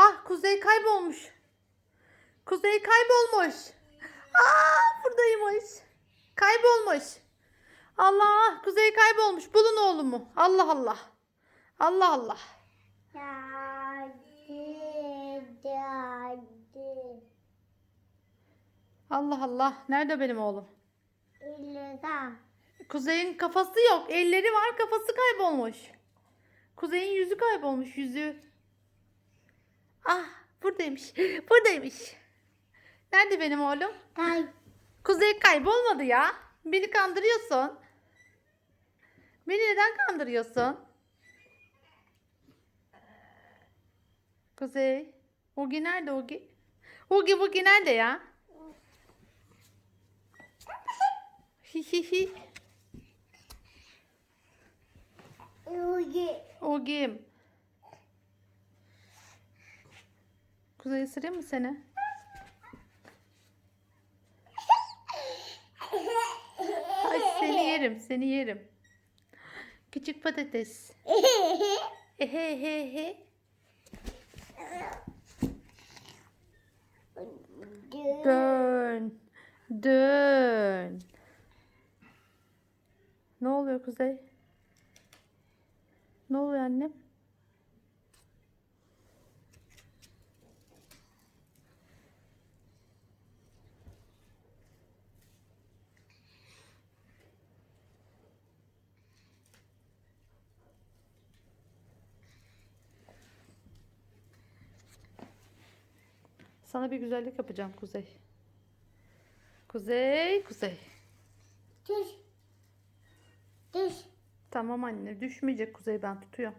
Ah Kuzey kaybolmuş. Kuzey kaybolmuş. Aa buradaymış. Kaybolmuş. Allah Kuzey kaybolmuş. Bulun oğlumu. Allah Allah. Allah Allah. Allah Allah. Nerede benim oğlum? Kuzey'in kafası yok. Elleri var kafası kaybolmuş. Kuzey'in yüzü kaybolmuş yüzü. Ah buradaymış. Buradaymış. Nerede benim oğlum? Kay. Kuzey kaybolmadı ya. Beni kandırıyorsun. Beni neden kandırıyorsun? Kuzey. Ogi nerede Ogi? Ogi Bugi nerede ya? Hi hi hi. Ugi. Ogi'm. Kuzey ısırayım mı seni? Ay seni yerim, seni yerim. Küçük patates. Ehe he he. Dön. Dön. Ne oluyor Kuzey? Ne oluyor annem? Sana bir güzellik yapacağım Kuzey. Kuzey, Kuzey. Düş. Düş. Tamam anne, düşmeyecek Kuzey ben tutuyorum.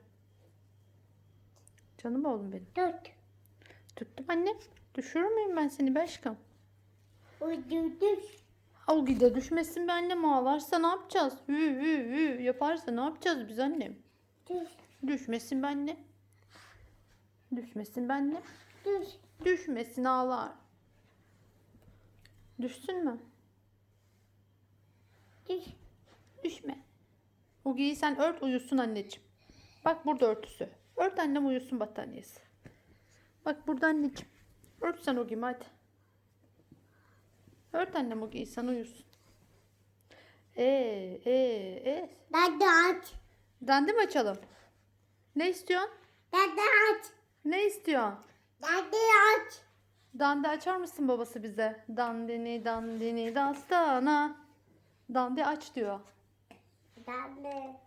Canım oğlum benim. Tut. Tuttum anne. Düşürür müyüm ben seni be aşkım? Ucu düş. O gide düşmesin be annem ağlarsa ne yapacağız? Hü hü hü yaparsa ne yapacağız biz annem? Düş. Düşmesin be anne. Düşmesin be anne. Düş. Düşmesin ağlar. Düşsün mü? Düş. Düşme. Ogi'yi sen ört uyusun anneciğim. Bak burada örtüsü. Ört annem uyusun battaniyesi. Bak burada anneciğim. Ört sen Ogi'mi hadi. Ört annem Ogi'yi sen uyusun. Ee, ee, ee. Dada aç. Dandi mi açalım? Ne istiyorsun? Dada aç. Ne istiyorsun? Dada aç. Dandi açar mısın babası bize? Dandini dandini dastana. Dandi aç diyor. Dada.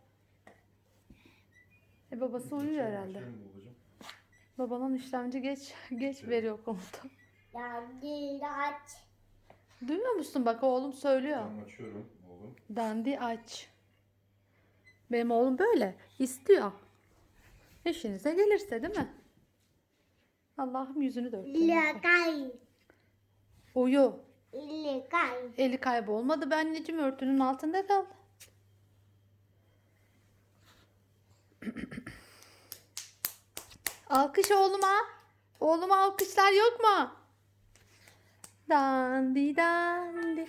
E babası uyuyor herhalde. Açıyorum babacığım. Babanın işlemci geç geç veriyor komutu. Dada aç. Duymuyor musun bak oğlum söylüyor. Tamam açıyorum oğlum. Dandi aç. Benim oğlum böyle istiyor. İşinize gelirse değil mi? Allah'ım yüzünü dört. İlgay. Uyu. İlgay. Eli kaybolmadı be anneciğim örtünün altında kaldı. Alkış oğluma. Oğluma alkışlar yok mu? Dandi dandi.